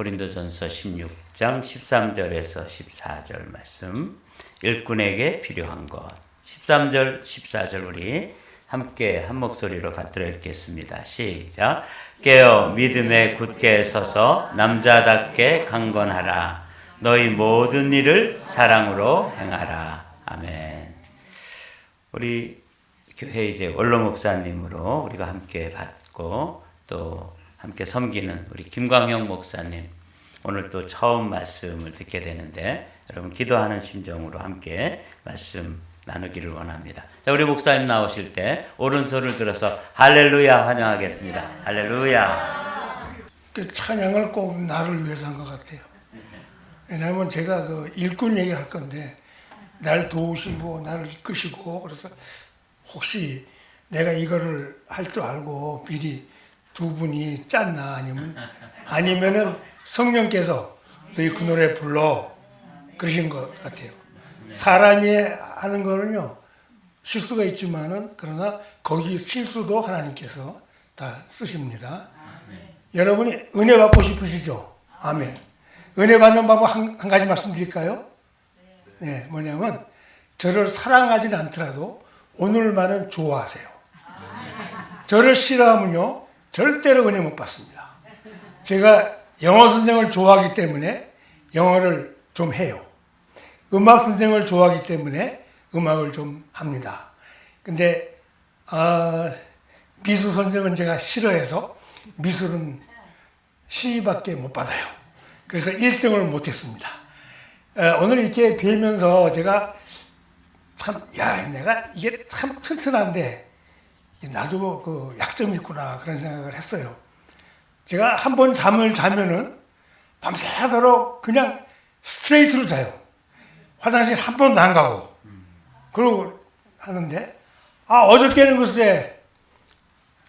고린도전서 16장 13절에서 14절 말씀 일꾼에게 필요한 것. 13절 14절 우리 함께 한 목소리로 받들어 읽겠습니다. 시작. 깨어 믿음에 굳게 서서 남자답게 강건하라. 너희 모든 일을 사랑으로 행하라. 아멘. 우리 교회 이제 원로 목사님으로 우리가 함께 받고 또 함께 섬기는 우리 김광형 목사님 오늘 또 처음 말씀을 듣게 되는데 여러분 기도하는 심정으로 함께 말씀 나누기를 원합니다. 자, 우리 목사님 나오실 때 오른손을 들어서 할렐루야 환영하겠습니다. 할렐루야. 그 찬양을 꼭 나를 위해서 한 것 같아요. 왜냐하면 제가 그 일꾼 얘기할 건데 날 도우시고 나를 이끄시고 그래서 혹시 내가 이거를 할 줄 알고 미리 두 분이 짰나 아니면 아니면은 성령께서 너희 그 노래 불러 그러신 것 같아요. 사람이 하는 거는요 실수가 있지만은 그러나 거기 실수도 하나님께서 다 쓰십니다. 여러분이 은혜 받고 싶으시죠? 아멘. 은혜 받는 방법 한, 한 가지 말씀드릴까요? 네, 뭐냐면 저를 사랑하진 않더라도 오늘만은 좋아하세요. 저를 싫어하면요 절대로 은혜 못 받습니다. 제가 영어 선생을 좋아하기 때문에 영어를 좀 해요. 음악 선생을 좋아하기 때문에 음악을 좀 합니다. 근데 어, 미술 선생은 제가 싫어해서 미술은 시밖에 못 받아요. 그래서 1등을 못했습니다. 어, 오늘 이렇게 뵈면서 제가 참, 야, 내가 이게 참 튼튼한데 나도 그 약점이 있구나 그런 생각을 했어요. 제가 한 번 잠을 자면은 밤새도록 그냥 스트레이트로 자요. 화장실 한 번도 안 가고. 그러고 하는데, 아, 어저께는 글쎄,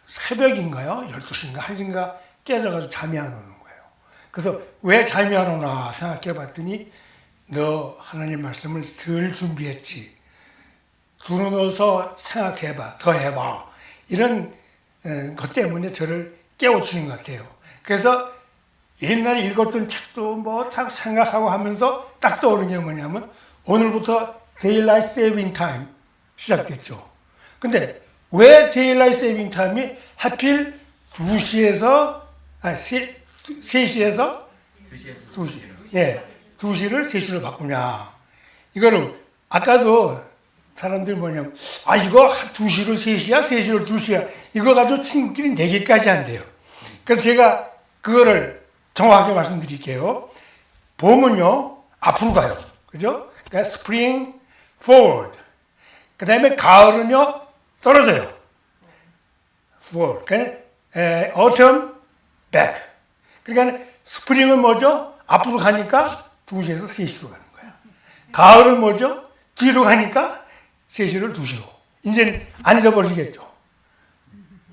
새벽인가요? 12시인가? 1시인가? 깨져가지고 잠이 안 오는 거예요. 그래서 왜 잠이 안 오나 생각해 봤더니, 너 하나님 말씀을 덜 준비했지. 두루 넣어서 생각해 봐. 더 해봐. 이런 어, 것 때문에 저를 깨워주는 것 같아요. 그래서 옛날에 읽었던 책도 뭐 다 생각하고 하면서 딱 떠오르는 게 뭐냐면 오늘부터 Daylight Saving Time 시작됐죠. 근데 왜 Daylight Saving Time이 하필 2시에서, 아, 3시에서 2시. 예. 2시를 3시로 바꾸냐. 이거를 아까도 사람들 뭐냐면, 아, 이거 2시로 3시야? 3시로 2시야? 이거 가지고 친구끼리 4개까지 한대요. 그래서 제가 그거를 정확하게 말씀드릴게요. 봄은요, 앞으로 가요. 그죠? 그러니까 spring forward. 그 다음에 가을은요, 떨어져요. forward. 그러니까 에, autumn back. 그러니까 스프링은 뭐죠? 앞으로 가니까 2시에서 3시로 가는 거예요. 가을은 뭐죠? 뒤로 가니까 3시를 2시로. 이제는 안 잊어버리시겠죠?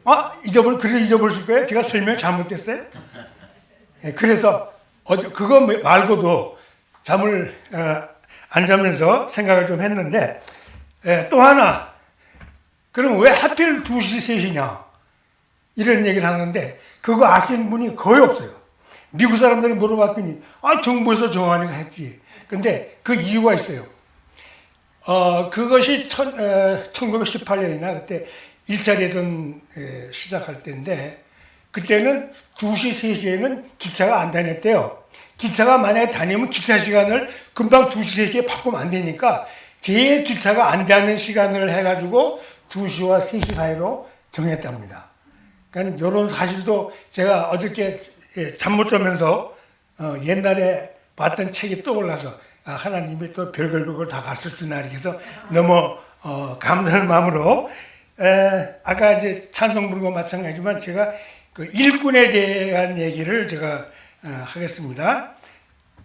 아, 잊어버, 그래 잊어버리실 거예요? 제가 설명 잘못됐어요? 예, 그래서, 어제, 그거 말고도 잠을, 어, 안 자면서 생각을 좀 했는데, 예, 또 하나, 그럼 왜 하필 2시, 3시냐? 이런 얘기를 하는데, 그거 아시는 분이 거의 없어요. 미국 사람들은 물어봤더니, 아, 정부에서 정하니까 했지. 근데 그 이유가 있어요. 어, 그것이 천, 어, 1918년이나 그때 1차 대전 에, 시작할 때인데, 그때는 2시, 3시에는 기차가 안 다녔대요. 기차가 만약에 다니면 기차 시간을 금방 2시, 3시에 바꾸면 안 되니까, 제 기차가 안 다니는 시간을 해가지고 2시와 3시 사이로 정했답니다. 그러니까 이런 사실도 제가 어저께 예, 잠못 자면서 어, 옛날에 봤던 책이 떠올라서 아, 하나님이 또 별걸 별걸 다 가르쳐 주나 해서 너무 어, 감사한 마음으로 에, 아까 이제 찬송 부르고 마찬가지지만 제가 그 일꾼에 대한 얘기를 제가 어, 하겠습니다.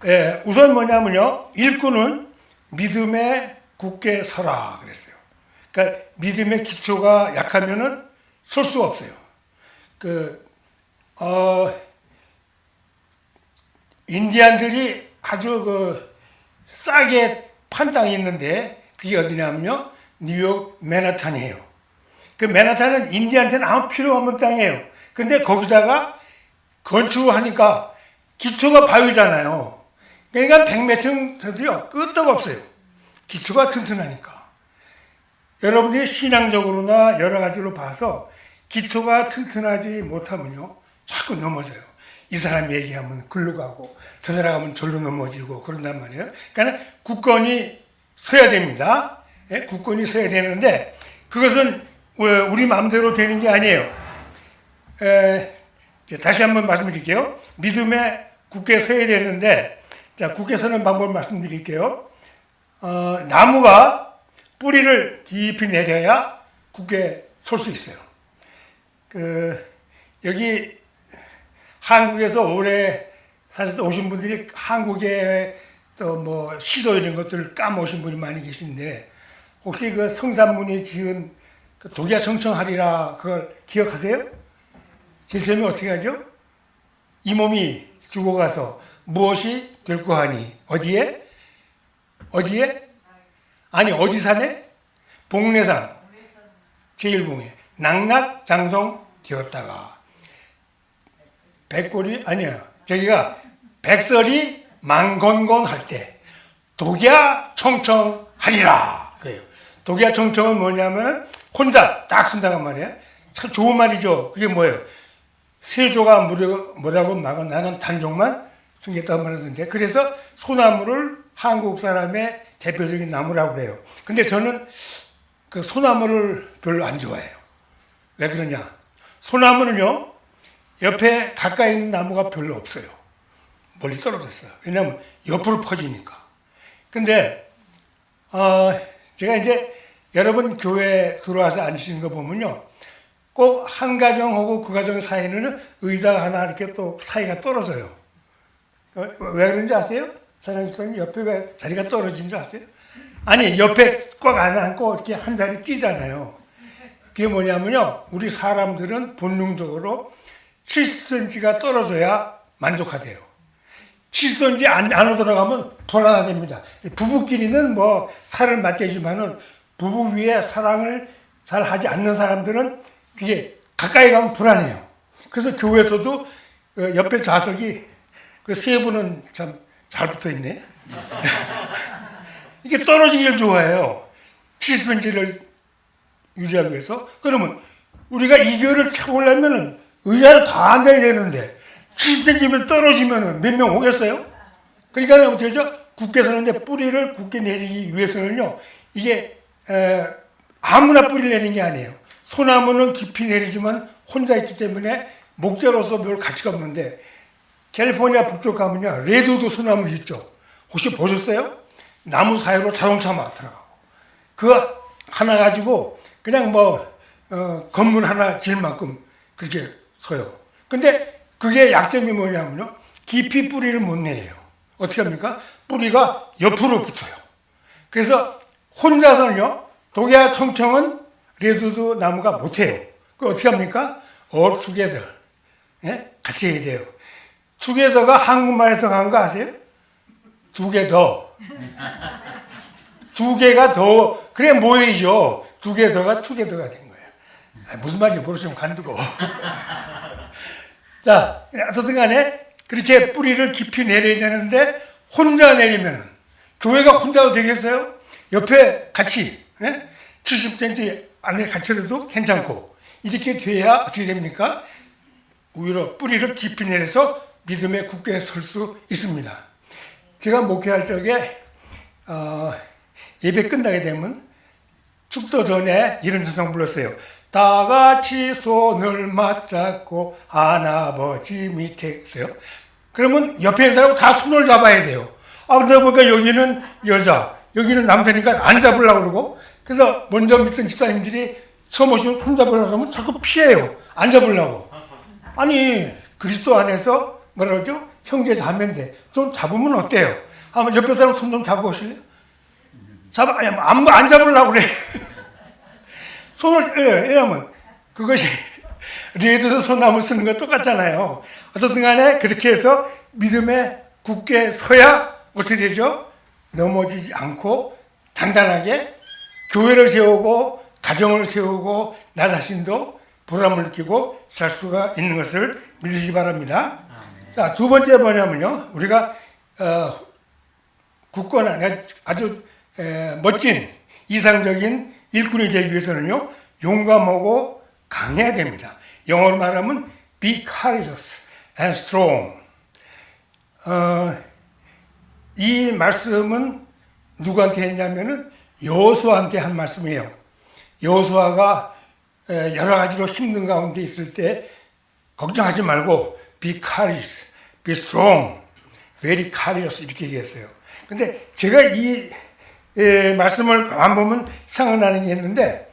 에, 우선 뭐냐면요 일꾼은 믿음에 굳게 서라 그랬어요. 그러니까 믿음의 기초가 약하면은 설 수가 없어요. 그 어, 인디안들이 아주 그 싸게 판 땅이 있는데 그게 어디냐면요 뉴욕 맨하탄이에요. 그 맨하탄은 인디안한테는 아무 필요 없는 땅이에요. 근데 거기다가 건축을 하니까 기초가 바위잖아요. 그러니까 백매층 저도요 끄떡 없어요. 기초가 튼튼하니까. 여러분들이 신앙적으로나 여러 가지로 봐서 기초가 튼튼하지 못하면요 자꾸 넘어져요. 이 사람 얘기하면 글로 가고 저 사람 하면 절로 넘어지고 그런단 말이에요. 그러니까 굳건히 서야 됩니다. 예, 굳건히 서야 되는데 그것은 우리 마음대로 되는 게 아니에요. 에, 다시 한번 말씀드릴게요. 믿음에 굳게 서야 되는데, 자, 굳게 서는 방법을 말씀드릴게요. 어, 나무가 뿌리를 깊이 내려야 굳게 설수 있어요. 그, 여기 한국에서 오래 사실 오신 분들이 한국에 또 뭐 시도 이런 것들을 까먹으신 분이 많이 계신데, 혹시 그 성산문이 지은 그 독야 청청하리라 그걸 기억하세요? 제일 처음에 어떻게 하죠? 이 몸이 죽어가서 무엇이 될 거하니 어디에? 어디에? 아니 어디 산에? 복례산 제일봉에 낙낙 장성 되었다가 백골이 아니야 저기가 백설이 망건건 할 때 독야 청청하리라 그래요. 독야 청청은 뭐냐면 혼자 딱 쓴다는 말이에요. 참 좋은 말이죠. 그게 뭐예요? 세조가 뭐라고, 막아 나는 단종만 숨겼다고 말하던데 그래서 소나무를 한국 사람의 대표적인 나무라고 그래요. 근데 저는 그 소나무를 별로 안 좋아해요. 왜 그러냐? 소나무는요 옆에 가까이 있는 나무가 별로 없어요. 멀리 떨어졌어요. 왜냐하면 옆으로 퍼지니까. 근데 어, 제가 이제 여러분 교회 들어와서 앉으시는 거 보면요. 꼭 한 가정하고 그 가정 사이는 의자 하나 이렇게 또 사이가 떨어져요. 어, 왜 그런지 아세요? 사장님 옆에 왜 자리가 떨어진 줄 아세요? 아니 옆에 꽉 안 앉고 이렇게 한 자리 뛰잖아요. 그게 뭐냐면요. 우리 사람들은 본능적으로 7cm가 떨어져야 만족하대요. 7cm 안, 안으로 들어가면 불안하답니다. 부부끼리는 뭐 살을 맞게지만은 부부 위에 사랑을 잘 하지 않는 사람들은 그게 가까이 가면 불안해요. 그래서 교회에서도 그 옆에 좌석이 그 세 분은 참 잘 붙어 있네. 이게 떨어지기를 좋아해요. 7cm를 유지하기 위해서. 그러면 우리가 이 교회를 차보려면은 의자를 다 앉아야 되는데 70cm면 떨어지면은 몇명 오겠어요? 그러니까 어떻게 죠 굳게 서는데 뿌리를 굳게 내리기 위해서는요. 이게 에, 아무나 뿌리를 내는 게 아니에요. 소나무는 깊이 내리지만 혼자 있기 때문에 목재로서 별 가치가 없는데 캘리포니아 북쪽 가면요. 레드우드 소나무 있죠. 혹시 보셨어요? 나무 사이로 자동차 막 들어가고. 그거 하나 가지고 그냥 뭐 어, 건물 하나 질 만큼 그렇게 서요. 근데 그게 약점이 뭐냐면요. 깊이 뿌리를 못 내려요. 어떻게 합니까? 뿌리가 옆으로 붙어요. 그래서 혼자서는요. 독야 청청은 레드도 나무가 못해요. 그 어떻게 합니까? together. 예? 같이 해야 돼요. together가 한국말에서 간 거 아세요? 두 개 더. 두 개가 더, 그래 모이죠. 두 개 더가 together가 된 거예요. 아, 무슨 말인지 모르시면 간두고. 자, 어떻든 간에 그렇게 뿌리를 깊이 내려야 되는데 혼자 내리면 교회가 혼자도 되겠어요? 옆에 같이 예? 70cm 안에 갇혀도 괜찮고 이렇게 돼야 어떻게 됩니까? 오히려 뿌리를 깊이 내려서 믿음에 굳게 설 수 있습니다. 제가 목회할 적에 어, 예배 끝나게 되면 축도 전에 이런 찬송 불렀어요. 다 같이 손을 맞잡고 하나버지 밑에 있어요. 그러면 옆에 있는 사람 다 손을 잡아야 돼요. 아, 그러다 보니까 여기는 여자, 여기는 남자니까 안 잡으려고 그러고, 그래서 먼저 믿던 집사님들이 처음 오시면 손 잡으려고 하면 자꾸 피해요. 안 잡으려고. 아니, 그리스도 안에서 뭐라 그러죠? 형제 자매인데 좀 잡으면 어때요? 한번 옆에 사람 손 좀 잡고 오실래요? 잡아, 아니, 안, 안 잡으려고 그래. 손을, 예, 왜냐면 그것이 레드도 소나무 쓰는 거 똑같잖아요. 어떻든 간에 그렇게 해서 믿음에 굳게 서야 어떻게 되죠? 넘어지지 않고 단단하게 교회를 세우고 가정을 세우고 나 자신도 보람을 느끼고 살 수가 있는 것을 믿으시기 바랍니다. 자, 두 번째 뭐냐면요. 우리가 어, 굳건한 아주 에, 멋진 이상적인 일꾼이 되기 위해서는요. 용감하고 강해야 됩니다. 영어로 말하면 be courageous and strong. 어, 이 말씀은 누구한테 했냐면은 여호수아한테 한 말씀이에요. 여호수아가 에, 여러 가지로 힘든 가운데 있을 때 걱정하지 말고 be courageous, be strong, very courageous 이렇게 얘기했어요. 근데 제가 이 에, 말씀을 안 보면 생각나는 게 있는데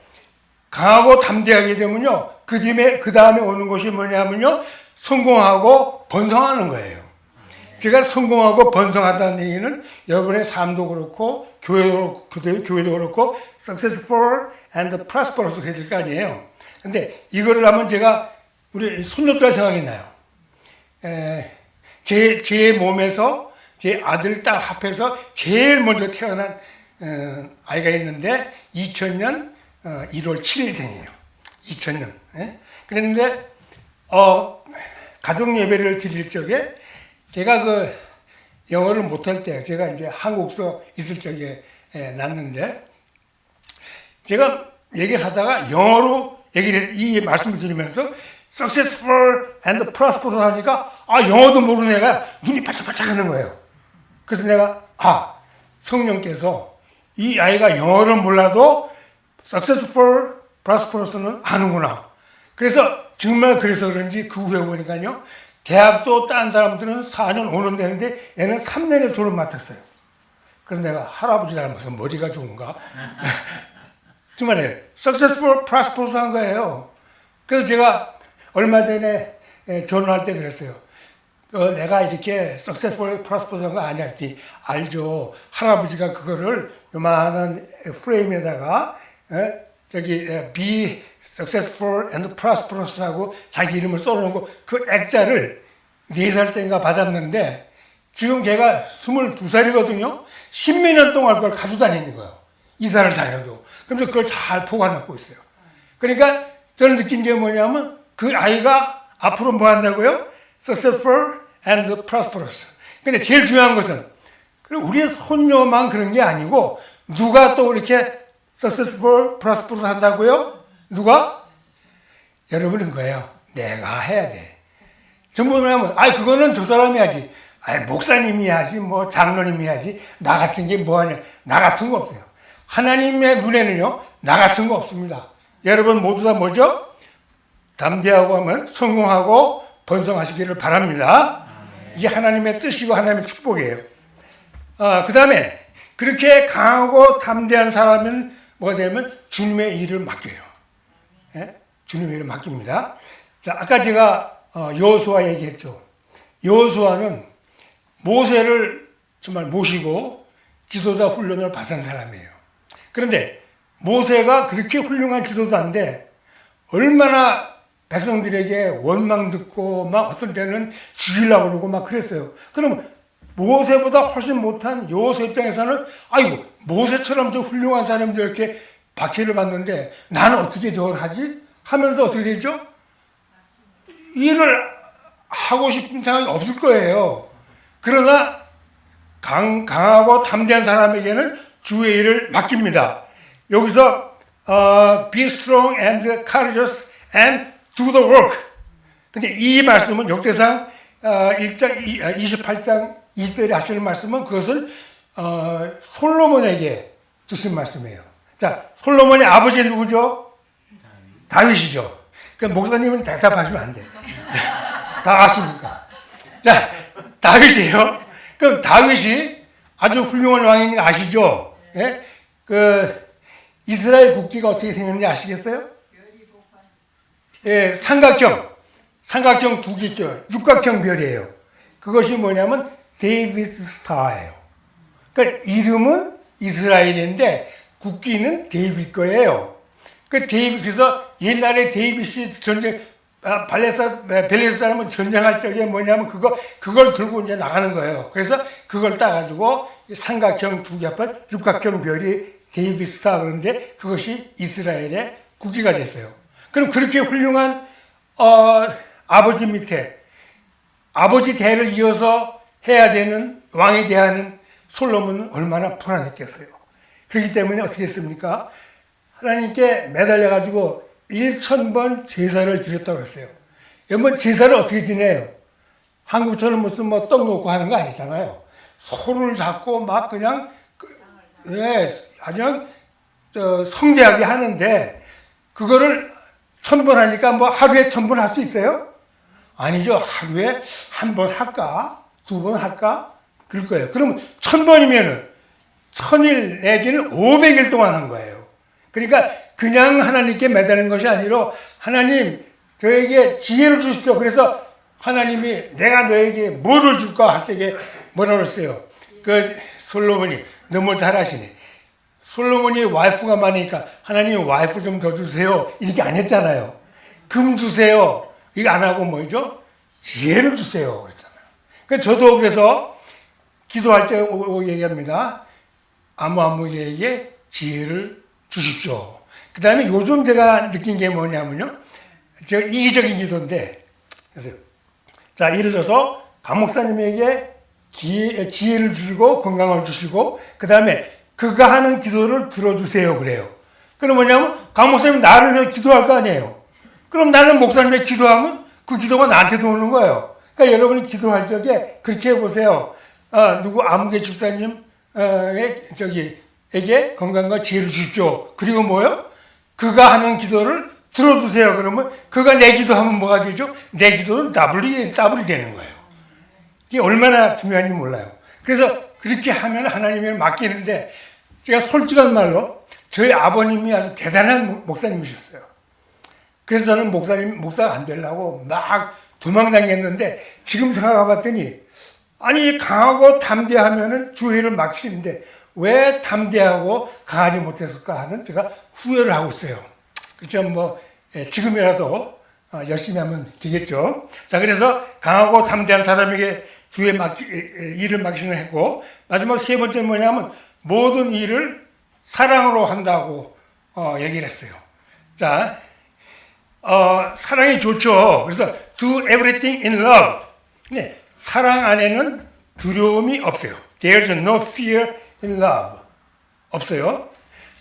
강하고 담대하게 되면요 그 뒤에 그 다음에 오는 것이 뭐냐면요 성공하고 번성하는 거예요. 제가 성공하고 번성하다는 얘기는 여러분의 삶도 그렇고 교회도 그렇고 교회도 그렇고 successful and prosperous 될거 아니에요. 근데 이거를 하면 제가 우리 손녀딸 생각이 나요. 에, 제, 제 몸에서 제 아들, 딸 합해서 제일 먼저 태어난 어, 아이가 있는데 2000년 어, 1월 7일생이에요. 2000년. 예? 그랬는데 어, 가족 예배를 드릴 적에 제가 그 영어를 못할 때 제가 이제 한국서 있을 적에 예, 났는데 제가 얘기하다가 영어로 얘기를 이 말씀을 드리면서 successful and prosperous 하니까 아 영어도 모르는 애가 눈이 반짝반짝 하는 거예요. 그래서 내가 아 성령께서 이 아이가 영어를 몰라도 successful prosperous는 아는구나. 그래서 정말 그래서 그런지 그 후에 보니까요 대학도 딴 사람들은 4년 5년 되는데 얘는 3년에 졸업 맡았어요. 그래서 내가 할아버지 닮아서 머리가 좋은가? 정말에 successful, prosperous 한 거예요. 그래서 제가 얼마 전에 에, 결혼할 때 그랬어요. 어, 내가 이렇게 successful, prosperous 한거 아니야? 했더니 알죠. 할아버지가 그거를 요만한 프레임에다가 에, 저기 에, be successful and prosperous 하고 자기 이름을 써놓은 그 액자를 네살 때인가 받았는데 지금 걔가 22살이거든요. 십몇 년 동안 그걸 가지고 다니는 거예요. 이사를 다녀도. 그래서 그걸 잘 보관하고 있어요. 그러니까 저는 느낀 게 뭐냐면 그 아이가 앞으로 뭐 한다고요? successful and prosperous. 근데 제일 중요한 것은 우리의 손녀만 그런 게 아니고 누가 또 이렇게 successful, prosperous 한다고요? 누가? 여러분인 거예요. 내가 해야 돼. 전부 뭐냐면, 아, 그거는 저 사람이 하지. 아, 목사님이 하지, 뭐 장로님이 하지. 나 같은 게 뭐하냐? 나 같은 거 없어요. 하나님의 눈에는요, 나 같은 거 없습니다. 여러분 모두 다 뭐죠? 담대하고 하면 성공하고 번성하시기를 바랍니다. 이게 하나님의 뜻이고 하나님의 축복이에요. 아, 그 다음에 그렇게 강하고 담대한 사람은 뭐가 되면 주님의 일을 맡겨요. 예? 주님의 일을 맡깁니다. 자, 아까 제가 어, 여호수아 얘기했죠. 여호수아는 모세를 정말 모시고 지도자 훈련을 받은 사람이에요. 그런데 모세가 그렇게 훌륭한 지도자인데 얼마나 백성들에게 원망 듣고 막 어떤 때는 죽이려고 그러고 막 그랬어요. 그럼 모세보다 훨씬 못한 여호수 입장에서는 아이고 모세처럼 저 훌륭한 사람들 이렇게 박해를 받는데 나는 어떻게 저걸 하지? 하면서 어떻게 되죠? 일을 하고 싶은 생각이 없을 거예요. 그러나 강, 강하고 담대한 사람에게는 주의 일을 맡깁니다. 여기서 어, be strong and courageous and do the work. 근데 이 말씀은 역대상 어, 1장 28장 2절에 하시는 말씀은 그것을 어, 솔로몬에게 주신 말씀이에요. 자, 솔로몬의 아버지 누구죠? 다윗이죠. 그 목사님은 대답하시면 안 돼. 다 아십니까? 자, 다윗이에요. 그럼 다윗이 아주 훌륭한 왕인 거 아시죠? 예? 그 이스라엘 국기가 어떻게 생겼는지 아시겠어요? 예, 삼각형. 삼각형 두 개 있죠. 육각형 별이에요. 그것이 뭐냐면 데이비스 스타예요. 그러니까 이름은 이스라엘인데 국기는 데이빗 거예요. 그 데이빗 그래서 옛날에 데이빗이 전쟁 아, 발레사 벨레스 사람은 전쟁할 적에 뭐냐면 그거 그걸 들고 이제 나가는 거예요. 그래서 그걸 따가지고 삼각형 두개 합한 육각형 별이 데이비스타 그런데 그것이 이스라엘의 국기가 됐어요. 그럼 그렇게 훌륭한 어, 아버지 밑에 아버지 대를 이어서 해야 되는 왕이 대하는 솔로몬은 얼마나 불안했겠어요. 그렇기 때문에 어떻게 했습니까? 하나님께 매달려 가지고 1천 번 제사를 드렸다고 했어요. 여러분 제사를 어떻게 지내요? 한국처럼 무슨 뭐 떡 놓고 하는 거 아니잖아요. 소를 잡고 막 그냥 그- 예, 아주 성대하게 하는데 그거를 천번 하니까 뭐 하루에 천번 할 수 있어요? 아니죠. 하루에 한 번 할까? 두 번 할까? 그럴 거예요. 그러면 천 번이면은 천일 내지는 오백 일 동안 한 거예요. 그러니까 그냥 하나님께 매달린 것이 아니라 하나님 저에게 지혜를 주십시오. 그래서 하나님이 내가 너에게 뭐를 줄까 할 때에 뭐라 그랬어요? 그 솔로몬이 너무 잘하시네. 솔로몬이 와이프가 많으니까 하나님 와이프 좀 더 주세요. 이렇게 안 했잖아요. 금 주세요. 이거 안 하고 뭐죠? 지혜를 주세요. 그랬잖아요. 그 저도 그래서 기도할 때 얘기합니다. 아무 아무에게 지혜를 주십시오. 그 다음에 요즘 제가 느낀 게 뭐냐면요. 제가 이기적인 기도인데, 그래서, 자, 예를 들어서, 강 목사님에게 지혜, 지혜를 주시고, 건강을 주시고, 그 다음에 그가 하는 기도를 들어주세요. 그래요. 그럼 뭐냐면, 강 목사님 나를 위해 기도할 거 아니에요. 그럼 나는 목사님의 기도하면 그 기도가 나한테도 오는 거예요. 그러니까 여러분이 기도할 적에 그렇게 해보세요. 아, 누구 아무개 집사님, 에, 저기, 에게 건강과 지혜를 주십시오. 그리고 뭐요? 그가 하는 기도를 들어주세요. 그러면 그가 내 기도하면 뭐가 되죠? 내 기도는 더블이, 더블이 되는 거예요. 이게 얼마나 중요한지 몰라요. 그래서 그렇게 하면 하나님을 맡기는데 제가 솔직한 말로 저희 아버님이 아주 대단한 목- 목사님이셨어요. 그래서 저는 목사님, 목사가 안 되려고 막 도망다녔는데 지금 생각해 봤더니 아니 강하고 담대하면은 주의를 막히는데 왜 담대하고 강하지 못했을까 하는 제가 후회를 하고 있어요. 그렇죠 뭐 예, 지금이라도 어, 열심히 하면 되겠죠. 자 그래서 강하고 담대한 사람에게 주의 에, 일을 맡기는 했고 마지막 세 번째 뭐냐면 모든 일을 사랑으로 한다고 어, 얘기를 했어요. 자 어, 사랑이 좋죠. 그래서 do everything in love. 네, 사랑 안에는 두려움이 없어요. There's no fear in love. 없어요.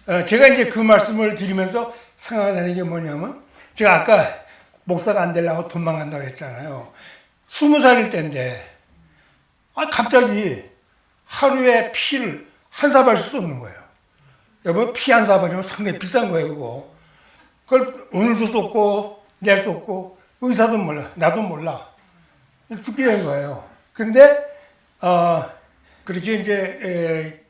어, 제가 이제 그 말씀을 드리면서 생각나는 게 뭐냐면 제가 아까 목사가 안 되려고 도망간다고 했잖아요. 스무 살일 때인데 아, 갑자기 하루에 피를 한 사발씩 쏟는 거예요. 여보 피 한 사발이면 상당히 비싼 거예요, 그거. 그걸 오늘도 쏟고 내일 쏟고 의사도 몰라 나도 몰라 죽게 된 거예요. 근데 어, 그렇게 이제 에,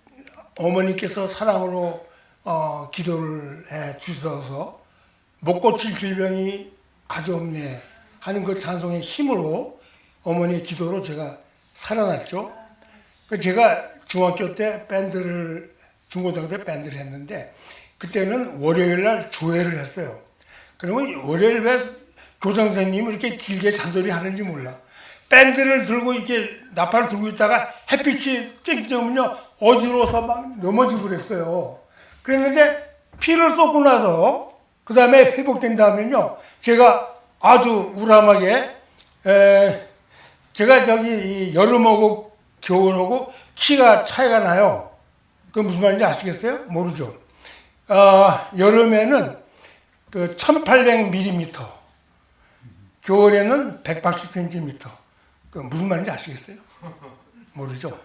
어머니께서 사랑으로 어, 기도를 해 주셔서 못 고칠 질병이 아주 없네 하는 그 찬송의 힘으로 어머니의 기도로 제가 살아났죠. 그 제가 중학교 때 밴드를 중고등학교 때 밴드를 했는데 그때는 월요일 날 조회를 했어요. 그러면 월요일 왜 교장 선생님이 이렇게 길게 잔소리 하는지 몰라. 밴드를 들고 이렇게 나팔을 들고 있다가 햇빛이 쨍쨍면요 어지러워서 막 넘어지고 그랬어요. 그랬는데 피를 쏟고 나서 그 다음에 회복된 다음에는요 제가 아주 우람하게 에, 제가 저기 이 여름하고 겨울하고 키가 차이가 나요. 그 무슨 말인지 아시겠어요? 모르죠. 어, 여름에는 그 1800mm, 겨울에는 180cm. 그 무슨 말인지 아시겠어요? 모르죠.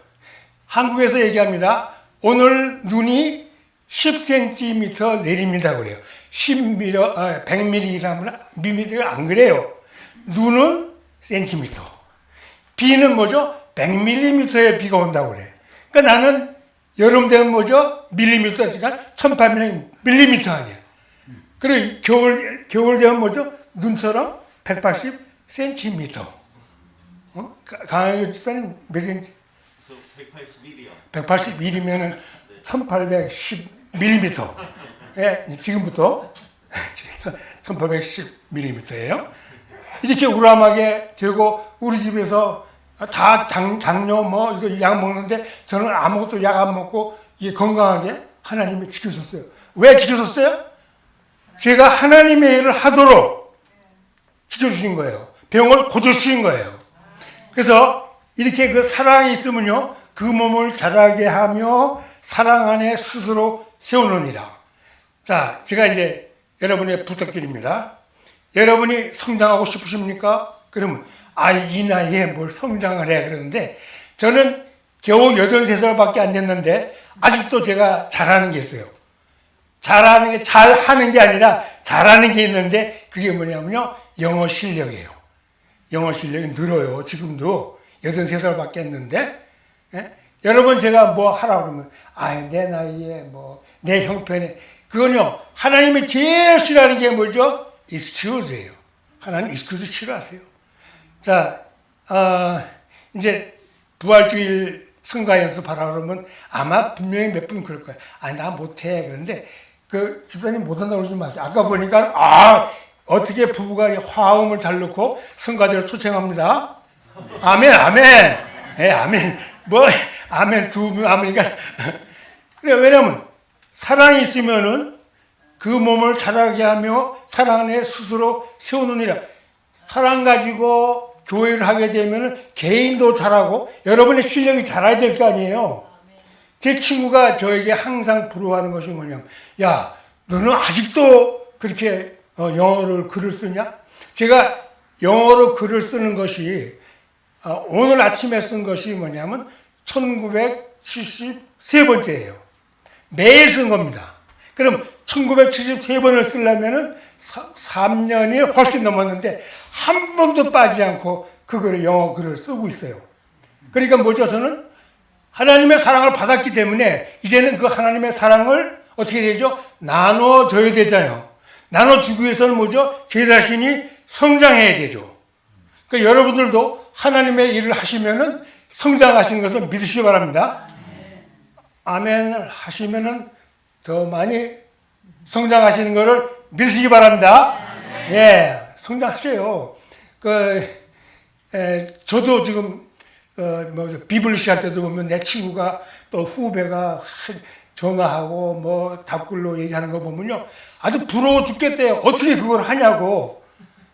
한국에서 얘기합니다. 오늘 눈이 10cm 내립니다 그래요. 10mm, 아, 100mm라면 미리가 안 그래요. 눈은 센티미터. 비는 뭐죠? 100mm의 비가 온다고 그래. 그러니까 나는 여름 되면 뭐죠? 밀리미터니까 1800mm 아니야. 그리고 겨울 겨울 되면 뭐죠? 눈처럼 180cm. 어? 강하게 집사님 몇 cm? 저 181이요. 181이면은 1810mm. 예, 지금부터 1810mm예요. 이렇게 우람하게 되고 우리 집에서 다 당, 당뇨 뭐 이거 약 먹는데 저는 아무것도 약 안 먹고 이게 건강하게 하나님이 지켜줬어요. 왜 지켜줬어요? 제가 하나님의 일을 하도록 지켜주신 거예요. 병을 고쳐주신 거예요. 그래서 이렇게 그 사랑이 있으면요, 그 몸을 자라게 하며 사랑 안에 스스로 세우느니라. 자, 제가 이제 여러분의 부탁드립니다. 여러분이 성장하고 싶으십니까? 그러면, 아, 이 나이에 뭘 성장을 해. 그러는데, 저는 겨우 83살밖에 안 됐는데, 아직도 제가 잘하는 게 있어요. 잘하는 게, 잘하는 게 아니라, 잘하는 게 있는데, 그게 뭐냐면요, 영어 실력이에요. 영어 실력이 늘어요. 지금도 83살밖에 했는데, 예? 여러분 제가 뭐 하라 그러면, 아, 내 나이에 뭐, 내 형편에, 그건요, 하나님이 제일 싫어하는 게 뭐죠? excuse예요. 하나님 excuse 싫어하세요. 자, 어, 이제 부활주일 성가 연습하라 그러면 아마 분명히 몇 분 그럴 거예요. 아, 나 못해. 그런데 그 집사님 못한다고 그러지 마세요. 아까 보니까, 아, 어떻게 부부가 화음을 잘 넣고 성가대로 초청합니다. 아멘, 아멘. 예, 아멘. 뭐, 아멘, 두 분, 아멘이니까. 그래, 왜냐면, 사랑이 있으면은 그 몸을 자라게 하며 사랑 안에 스스로 세우느니라. 사랑 가지고 교회를 하게 되면은 개인도 잘하고 여러분의 실력이 잘해야 될 거 아니에요. 제 친구가 저에게 항상 부러워하는 것이 뭐냐면, 야, 너는 아직도 그렇게 어, 영어를 글을 쓰냐? 제가 영어로 글을 쓰는 것이 어, 오늘 아침에 쓴 것이 뭐냐면 1973번째예요. 매일 쓴 겁니다. 그럼 1973번을 쓰려면은 3년이 훨씬 넘었는데 한 번도 빠지지 않고 그거를 영어 글을 쓰고 있어요. 그러니까 뭐죠? 저는 하나님의 사랑을 받았기 때문에 이제는 그 하나님의 사랑을 어떻게 되죠? 나눠줘야 되잖아요. 나눠주기 위해서는 뭐죠? 제 자신이 성장해야 되죠. 그러니까 여러분들도 하나님의 일을 하시면은 성장하시는 것을 믿으시기 바랍니다. 아멘 하시면은 더 많이 성장하시는 것을 믿으시기 바랍니다. 예, 성장하세요. 그, 에, 저도 지금, 어, 뭐, 비블리시 할 때도 보면 내 친구가 또 후배가 전화하고 뭐 답글로 얘기하는 거 보면요. 아주 부러워 죽겠대요. 어떻게 그걸 하냐고.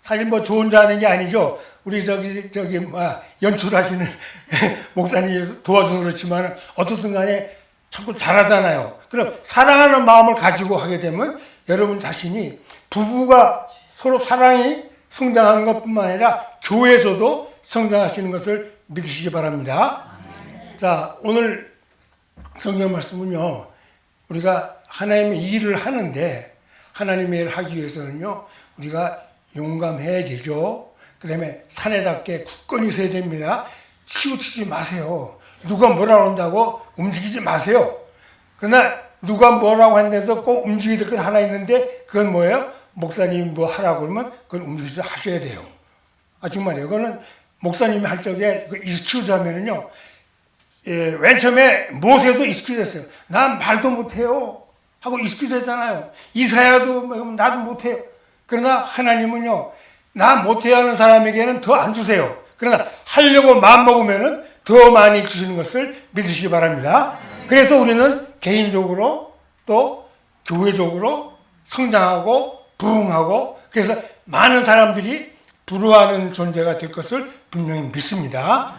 사실 뭐 저 혼자 하는 게 아니죠. 우리 저기, 저기, 뭐, 연출하시는 목사님이 도와줘서 그렇지만 어떻든 간에 자꾸 잘하잖아요. 그럼 사랑하는 마음을 가지고 하게 되면 여러분 자신이 부부가 서로 사랑이 성장하는 것뿐만 아니라 교회에서도 성장하시는 것을 믿으시기 바랍니다. 자, 오늘 성경 말씀은요, 우리가 하나님의 일을 하는데 하나님의 일을 하기 위해서는요, 우리가 용감해야 되죠. 그 다음에 사내답게 굳건히 서야 됩니다. 치우치지 마세요. 누가 뭐라고 한다고 움직이지 마세요. 그러나 누가 뭐라고 했는데도 꼭 움직여야 될 건 하나 있는데 그건 뭐예요? 목사님 뭐 하라고 그러면 그건 움직여서 하셔야 돼요. 아 정말요. 그거는 목사님이 할 적에 그 익스큐즈 하면은요. 예, 맨 처음에 모세도 익스큐즈 했어요. 난 말도 못해요. 하고 익스큐즈 했잖아요. 이사야도 뭐 나도 못해요. 그러나 하나님은요. 나 못해야 하는 사람에게는 더 안 주세요. 그러나 하려고 마음 먹으면은 더 많이 주시는 것을 믿으시기 바랍니다. 그래서 우리는 개인적으로 또 교회적으로 성장하고 부흥하고 그래서 많은 사람들이 부러워하는 존재가 될 것을 분명히 믿습니다.